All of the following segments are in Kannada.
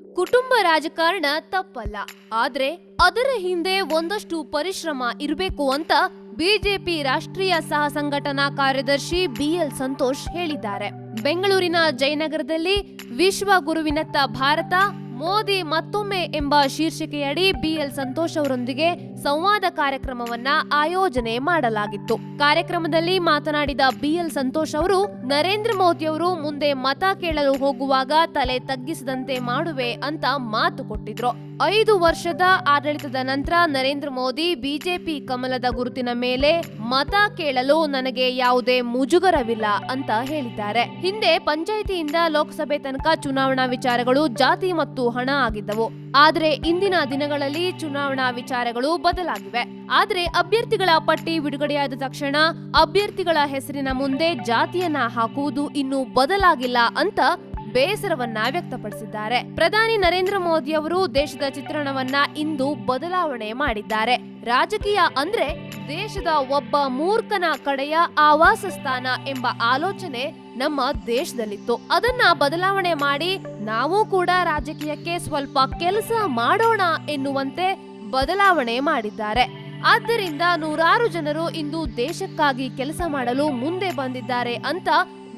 ಕುಟುಂಬ ರಾಜಕಾರಣ ತಪ್ಪಲ್ಲ. ಆದ್ರೆ ಅದರ ಹಿಂದೆ ಒಂದಷ್ಟು ಪರಿಶ್ರಮ ಇರಬೇಕು ಅಂತ ಬಿಜೆಪಿ ರಾಷ್ಟ್ರೀಯ ಸಹ ಸಂಘಟನಾ ಕಾರ್ಯದರ್ಶಿ ಬಿಎಲ್ ಸಂತೋಷ್ ಹೇಳಿದ್ದಾರೆ. ಬೆಂಗಳೂರಿನ ಜಯನಗರದಲ್ಲಿ ವಿಶ್ವ ಗುರುವಿನತ್ತ ಭಾರತ, ಮೋದಿ ಮತ್ತೊಮ್ಮೆ ಎಂಬ ಶೀರ್ಷಿಕೆಯಡಿ ಬಿಎಲ್ ಸಂತೋಷ್ ಅವರೊಂದಿಗೆ ಸಂವಾದ ಕಾರ್ಯಕ್ರಮವನ್ನ ಆಯೋಜನೆ ಮಾಡಲಾಗಿತ್ತು. ಕಾರ್ಯಕ್ರಮದಲ್ಲಿ ಮಾತನಾಡಿದ ಬಿಎಲ್ ಸಂತೋಷ್ ಅವರು, ನರೇಂದ್ರ ಮೋದಿ ಅವರು ಮುಂದೆ ಮತ ಕೇಳಲು ಹೋಗುವಾಗ ತಲೆ ತಗ್ಗಿಸದಂತೆ ಮಾಡುವೆ ಅಂತ ಮಾತು ಕೊಟ್ಟಿದ್ರು. ಐದು ವರ್ಷದ ಆಡಳಿತದ ನಂತರ ನರೇಂದ್ರ ಮೋದಿ ಬಿಜೆಪಿ ಕಮಲದ ಗುರುತಿನ ಮೇಲೆ ಮತ ಕೇಳಲು ನನಗೆ ಯಾವುದೇ ಮುಜುಗರವಿಲ್ಲ ಅಂತ ಹೇಳಿದ್ದಾರೆ. ಹಿಂದೆ ಪಂಚಾಯಿತಿಯಿಂದ ಲೋಕಸಭೆ ತನಕ ಚುನಾವಣಾ ವಿಚಾರಗಳು ಜಾತಿ ಮತ್ತು ಹಣ ಆಗಿದ್ದವು. ಆದ್ರೆ ಇಂದಿನ ದಿನಗಳಲ್ಲಿ ಚುನಾವಣಾ ವಿಚಾರಗಳು ಬದಲಾಗಿವೆ. ಆದರೆ ಅಭ್ಯರ್ಥಿಗಳ ಪಟ್ಟಿ ಬಿಡುಗಡೆಯಾದ ತಕ್ಷಣ ಅಭ್ಯರ್ಥಿಗಳ ಹೆಸರಿನ ಮುಂದೆ ಜಾತಿಯನ್ನ ಹಾಕುವುದು ಇನ್ನೂ ಬದಲಾಗಿಲ್ಲ ಅಂತ ಬೇಸರವನ್ನ ವ್ಯಕ್ತಪಡಿಸಿದ್ದಾರೆ. ಪ್ರಧಾನಿ ನರೇಂದ್ರ ಮೋದಿ ಅವರು ದೇಶದ ಚಿತ್ರಣವನ್ನ ಇಂದು ಬದಲಾವಣೆ ಮಾಡಿದ್ದಾರೆ. ರಾಜಕೀಯ ಅಂದ್ರೆ ದೇಶದ ಒಬ್ಬ ಮೂರ್ಖನ ಕಡೆಯ ಆವಾಸ ಸ್ಥಾನ ಎಂಬ ಆಲೋಚನೆ ನಮ್ಮ ದೇಶದಲ್ಲಿತ್ತು. ಅದನ್ನ ಬದಲಾವಣೆ ಮಾಡಿ ನಾವು ಕೂಡ ರಾಜಕೀಯಕ್ಕೆ ಸ್ವಲ್ಪ ಕೆಲಸ ಮಾಡೋಣ ಎನ್ನುವಂತೆ ಬದಲಾವಣೆ ಮಾಡಿದ್ದಾರೆ. ಆದ್ದರಿಂದ ನೂರಾರು ಜನರು ಇಂದು ದೇಶಕ್ಕಾಗಿ ಕೆಲಸ ಮಾಡಲು ಮುಂದೆ ಬಂದಿದ್ದಾರೆ ಅಂತ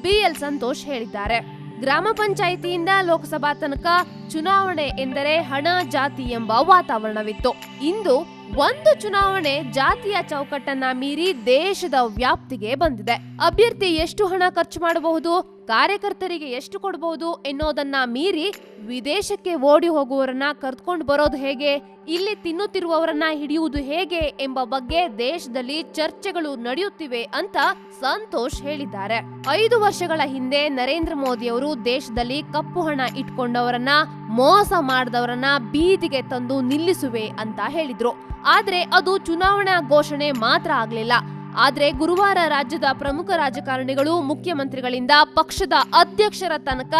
ಬಿ ಎಲ್ ಸಂತೋಷ್ ಹೇಳಿದ್ದಾರೆ. ಗ್ರಾಮ ಪಂಚಾಯಿತಿಯಿಂದ ಲೋಕಸಭಾ ತನಕ ಚುನಾವಣೆ ಎಂದರೆ ಹಣ ಜಾತಿ ಎಂಬ ವಾತಾವರಣವಿತ್ತು. ಇಂದು ಒಂದು ಚುನಾವಣೆ ಜಾತಿಯ ಚೌಕಟ್ಟನ್ನ ಮೀರಿ ದೇಶದ ವ್ಯಾಪ್ತಿಗೆ ಬಂದಿದೆ. ಅಭ್ಯರ್ಥಿ ಎಷ್ಟು ಹಣ ಖರ್ಚು ಮಾಡಬಹುದು, ಕಾರ್ಯಕರ್ತರಿಗೆ ಎಷ್ಟು ಕೊಡಬಹುದು ಎನ್ನೋದನ್ನ ಮೀರಿ ವಿದೇಶಕ್ಕೆ ಓಡಿ ಹೋಗುವವರನ್ನ ಕರ್ತ್ಕೊಂಡು ಬರೋದು ಹೇಗೆ, ಇಲ್ಲಿ ತಿನ್ನುತ್ತಿರುವವರನ್ನ ಹಿಡಿಯುವುದು ಹೇಗೆ ಎಂಬ ಬಗ್ಗೆ ದೇಶದಲ್ಲಿ ಚರ್ಚೆಗಳು ನಡೆಯುತ್ತಿವೆ ಅಂತ ಸಂತೋಷ್ ಹೇಳಿದ್ದಾರೆ. ಐದು ವರ್ಷಗಳ ಹಿಂದೆ ನರೇಂದ್ರ ಮೋದಿ ಅವರು ದೇಶದಲ್ಲಿ ಕಪ್ಪು ಹಣ ಇಟ್ಕೊಂಡವರನ್ನ ಮೋಸ ಮಾಡಿದವರನ್ನ ಬೀದಿಗೆ ತಂದು ನಿಲ್ಲಿಸುವೆ ಅಂತ ಹೇಳಿದ್ರು. ಆದ್ರೆ ಅದು ಚುನಾವಣಾ ಘೋಷಣೆ ಮಾತ್ರ ಆಗ್ಲಿಲ್ಲ. ಆದ್ರೆ ಗುರುವಾರ ರಾಜ್ಯದ ಪ್ರಮುಖ ರಾಜಕಾರಣಿಗಳು, ಮುಖ್ಯಮಂತ್ರಿಗಳಿಂದ ಪಕ್ಷದ ಅಧ್ಯಕ್ಷರ ತನಕ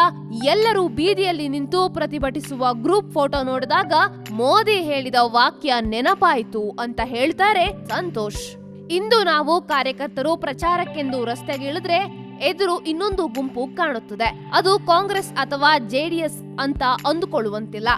ಎಲ್ಲರೂ ಬೀದಿಯಲ್ಲಿ ನಿಂತು ಪ್ರತಿಭಟಿಸುವ ಗ್ರೂಪ್ ಫೋಟೋ ನೋಡಿದಾಗ ಮೋದಿ ಹೇಳಿದ ವಾಕ್ಯ ನೆನಪಾಯಿತು ಅಂತ ಹೇಳ್ತಾರೆ ಸಂತೋಷ್. ಇಂದು ನಾವು ಕಾರ್ಯಕರ್ತರು ಪ್ರಚಾರಕ್ಕೆಂದು ರಸ್ತೆಗಿಳಿದ್ರೆ ಎದುರು ಇನ್ನೊಂದು ಗುಂಪು ಕಾಣುತ್ತದೆ. ಅದು ಕಾಂಗ್ರೆಸ್ ಅಥವಾ ಜೆಡಿಎಸ್ ಅಂತ ಅಂದುಕೊಳ್ಳುವಂತಿಲ್ಲ.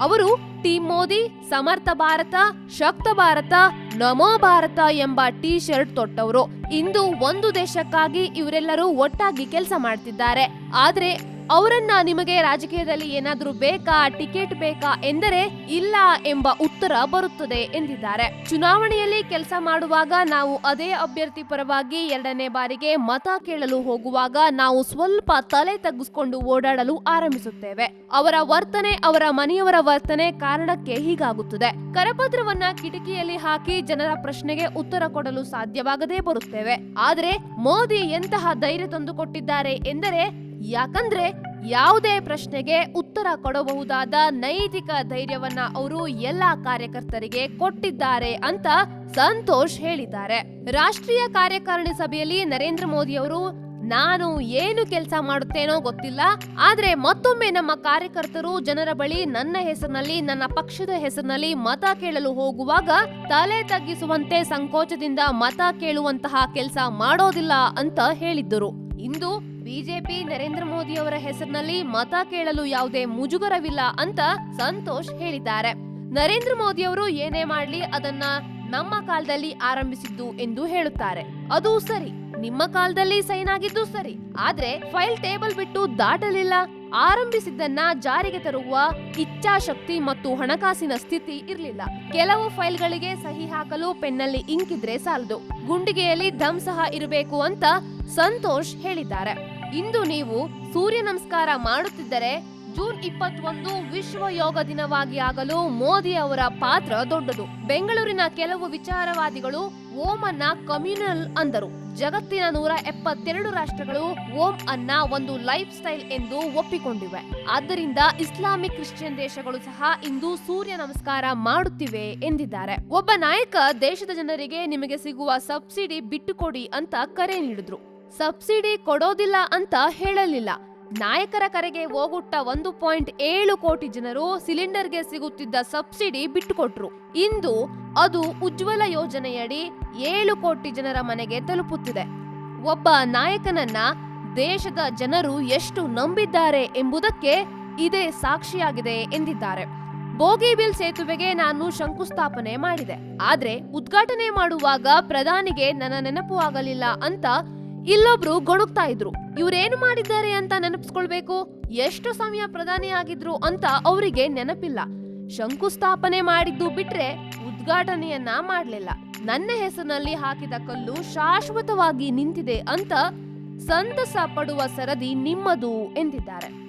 ಅವರು ಟೀಮ್ ಮೋದಿ, ಸಮರ್ಥ ಭಾರತ, ಶಕ್ತ ಭಾರತ, ನಮೋ ಭಾರತ ಎಂಬ ಟಿ ಶರ್ಟ್ ತೊಟ್ಟವರು. ಇಂದು ಒಂದು ದೇಶಕ್ಕಾಗಿ ಇವರೆಲ್ಲರೂ ಒಟ್ಟಾಗಿ ಕೆಲಸ ಮಾಡ್ತಿದ್ದಾರೆ. ಆದ್ರೆ ಅವರನ್ನ ನಿಮಗೆ ರಾಜಕೀಯದಲ್ಲಿ ಏನಾದರೂ ಬೇಕಾ, ಟಿಕೆಟ್ ಬೇಕಾ ಎಂದರೆ ಇಲ್ಲ ಎಂಬ ಉತ್ತರ ಬರುತ್ತದೆ ಎಂದಿದ್ದಾರೆ. ಚುನಾವಣೆಯಲ್ಲಿ ಕೆಲಸ ಮಾಡುವಾಗ ನಾವು ಅದೇ ಅಭ್ಯರ್ಥಿ ಪರವಾಗಿ ಎರಡನೇ ಬಾರಿಗೆ ಮತ ಕೇಳಲು ಹೋಗುವಾಗ ನಾವು ಸ್ವಲ್ಪ ತಲೆ ತಗ್ಗಿಸಿಕೊಂಡು ಓಡಾಡಲು ಆರಂಭಿಸುತ್ತೇವೆ. ಅವರ ವರ್ತನೆ ಅವರ ಮನೆಯವರ ವರ್ತನೆ ಕಾರಣಕ್ಕೆ ಹೀಗಾಗುತ್ತದೆ. ಕರಪತ್ರವನ್ನ ಕಿಟಕಿಯಲ್ಲಿ ಹಾಕಿ ಜನರ ಪ್ರಶ್ನೆಗೆ ಉತ್ತರ ಕೊಡಲು ಸಾಧ್ಯವಾಗದೇ ಬರುತ್ತೇವೆ. ಆದರೆ ಮೋದಿ ಎಂತಹ ಧೈರ್ಯ ತಂದುಕೊಟ್ಟಿದ್ದಾರೆ ಎಂದರೆ ಯಾಕಂದ್ರೆ ಯಾವುದೇ ಪ್ರಶ್ನೆಗೆ ಉತ್ತರ ಕೊಡಬಹುದಾದ ನೈತಿಕ ಧೈರ್ಯವನ್ನ ಅವರು ಎಲ್ಲಾ ಕಾರ್ಯಕರ್ತರಿಗೆ ಕೊಟ್ಟಿದ್ದಾರೆ ಅಂತ ಸಂತೋಷ್ ಹೇಳಿದ್ದಾರೆ. ರಾಷ್ಟ್ರೀಯ ಕಾರ್ಯಕಾರಿಣಿ ಸಭೆಯಲ್ಲಿ ನರೇಂದ್ರ ಮೋದಿ ಅವರು, ನಾನು ಏನು ಕೆಲಸ ಮಾಡುತ್ತೇನೋ ಗೊತ್ತಿಲ್ಲ, ಆದ್ರೆ ಮತ್ತೊಮ್ಮೆ ನಮ್ಮ ಕಾರ್ಯಕರ್ತರು ಜನರ ಬಳಿ ನನ್ನ ಹೆಸರಿನಲ್ಲಿ, ನನ್ನ ಪಕ್ಷದ ಹೆಸರಿನಲ್ಲಿ ಮತ ಕೇಳಲು ಹೋಗುವಾಗ ತಲೆ ತಗ್ಗಿಸುವಂತೆ ಸಂಕೋಚದಿಂದ ಮತ ಕೇಳುವಂತಹ ಕೆಲಸ ಮಾಡೋದಿಲ್ಲ ಅಂತ ಹೇಳಿದ್ದರು. ಇಂದು ಬಿಜೆಪಿ ನರೇಂದ್ರ ಮೋದಿ ಅವರ ಹೆಸರಿನಲ್ಲಿ ಮತ ಕೇಳಲು ಯಾವುದೇ ಮುಜುಗರವಿಲ್ಲ ಅಂತ ಸಂತೋಷ್ ಹೇಳಿದ್ದಾರೆ. ನರೇಂದ್ರ ಮೋದಿ ಅವರು ಏನೇ ಮಾಡ್ಲಿ ಅದನ್ನ ನಮ್ಮ ಕಾಲದಲ್ಲಿ ಆರಂಭಿಸಿದ್ದು ಎಂದು ಹೇಳುತ್ತಾರೆ. ಅದು ಸರಿ, ನಿಮ್ಮ ಕಾಲದಲ್ಲಿ ಸೈನ್ ಆಗಿದ್ದು ಸರಿ, ಆದ್ರೆ ಫೈಲ್ ಟೇಬಲ್ ಬಿಟ್ಟು ದಾಟಲಿಲ್ಲ. ಆರಂಭಿಸಿದ್ದನ್ನ ಜಾರಿಗೆ ತರುವ ಇಚ್ಛಾಶಕ್ತಿ ಮತ್ತು ಹಣಕಾಸಿನ ಸ್ಥಿತಿ ಇರಲಿಲ್ಲ. ಕೆಲವು ಫೈಲ್ಗಳಿಗೆ ಸಹಿ ಹಾಕಲು ಪೆನ್ನಲ್ಲಿ ಇಂಕಿದ್ರೆ ಸಾಲದು. ಗುಂಡಿಗೆಯಲ್ಲಿ ಧಮ್ ಸಹ ಇರಬೇಕು ಅಂತ ಸಂತೋಷ್ ಹೇಳಿದ್ದಾರೆ. ಇಂದು ನೀವು ಸೂರ್ಯ ನಮಸ್ಕಾರ ಮಾಡುತ್ತಿದ್ದರೆ ಜೂನ್ ಇಪ್ಪತ್ತೊಂದು ವಿಶ್ವ ಯೋಗ ದಿನವಾಗಿ ಆಗಲು ಮೋದಿ ಅವರ ಪಾತ್ರ ದೊಡ್ಡದು. ಬೆಂಗಳೂರಿನ ಕೆಲವು ವಿಚಾರವಾದಿಗಳು ಓಂ ಅನ್ನ ಕಮ್ಯುನಲ್ ಅಂದರು. ಜಗತ್ತಿನ ನೂರ ಎಪ್ಪತ್ತೆರಡು ರಾಷ್ಟ್ರಗಳು ಓಂ ಅನ್ನ ಒಂದು ಲೈಫ್ ಸ್ಟೈಲ್ ಎಂದು ಒಪ್ಪಿಕೊಂಡಿವೆ. ಆದ್ದರಿಂದ ಇಸ್ಲಾಮಿಕ್ ಕ್ರಿಶ್ಚಿಯನ್ ದೇಶಗಳು ಸಹ ಇಂದು ಸೂರ್ಯ ನಮಸ್ಕಾರ ಮಾಡುತ್ತಿವೆ ಎಂದಿದ್ದಾರೆ. ಒಬ್ಬ ನಾಯಕ ದೇಶದ ಜನರಿಗೆ ನಿಮಗೆ ಸಿಗುವ ಸಬ್ಸಿಡಿ ಬಿಟ್ಟುಕೊಡಿ ಅಂತ ಕರೆ ನೀಡಿದ್ರು. ಸಬ್ಸಿಡಿ ಕೊಡೋದಿಲ್ಲ ಅಂತ ಹೇಳಲಿಲ್ಲ. ನಾಯಕರ ಕರೆಗೆ ಹೋಗುಟ್ಟ ಒಂದು ಪಾಯಿಂಟ್ ಏಳು ಕೋಟಿ ಜನರು ಸಿಲಿಂಡರ್ಗೆ ಸಿಗುತ್ತಿದ್ದ ಸಬ್ಸಿಡಿ ಬಿಟ್ಟುಕೊಟ್ರು. ಇಂದು ಅದು ಉಜ್ವಲ ಯೋಜನೆಯಡಿ ಏಳು ಕೋಟಿ ಜನರ ಮನೆಗೆ ತಲುಪುತ್ತಿದೆ. ಒಬ್ಬ ನಾಯಕನನ್ನ ದೇಶದ ಜನರು ಎಷ್ಟು ನಂಬಿದ್ದಾರೆ ಎಂಬುದಕ್ಕೆ ಇದೇ ಸಾಕ್ಷಿಯಾಗಿದೆ ಎಂದಿದ್ದಾರೆ. ಬೋಗಿಬಿಲ್ ಸೇತುವೆಗೆ ನಾನು ಶಂಕುಸ್ಥಾಪನೆ ಮಾಡಿದೆ. ಆದ್ರೆ ಉದ್ಘಾಟನೆ ಮಾಡುವಾಗ ಪ್ರಧಾನಿಗೆ ನನ್ನ ನೆನಪು ಆಗಲಿಲ್ಲ ಅಂತ ಇಲ್ಲೊಬ್ರು ಗೊಣಗ್ತಾ ಇದ್ರು. ಇವ್ರೇನು ಮಾಡಿದ್ದಾರೆ ಅಂತ ನೆನಪಿಸ್ಕೊಳ್ಬೇಕು? ಎಷ್ಟು ಸಮಯ ಪ್ರಧಾನಿ ಆಗಿದ್ರು ಅಂತ ಅವರಿಗೆ ನೆನಪಿಲ್ಲ. ಶಂಕುಸ್ಥಾಪನೆ ಮಾಡಿದ್ದು ಬಿಟ್ರೆ ಉದ್ಘಾಟನೆಯನ್ನ ಮಾಡಲಿಲ್ಲ. ನನ್ನ ಹೆಸರಿನಲ್ಲಿ ಹಾಕಿದ ಕಲ್ಲು ಶಾಶ್ವತವಾಗಿ ನಿಂತಿದೆ ಅಂತ ಸಂತಸ ಪಡುವ ಸರದಿ ನಿಮ್ಮದು ಎಂದಿದ್ದಾರೆ.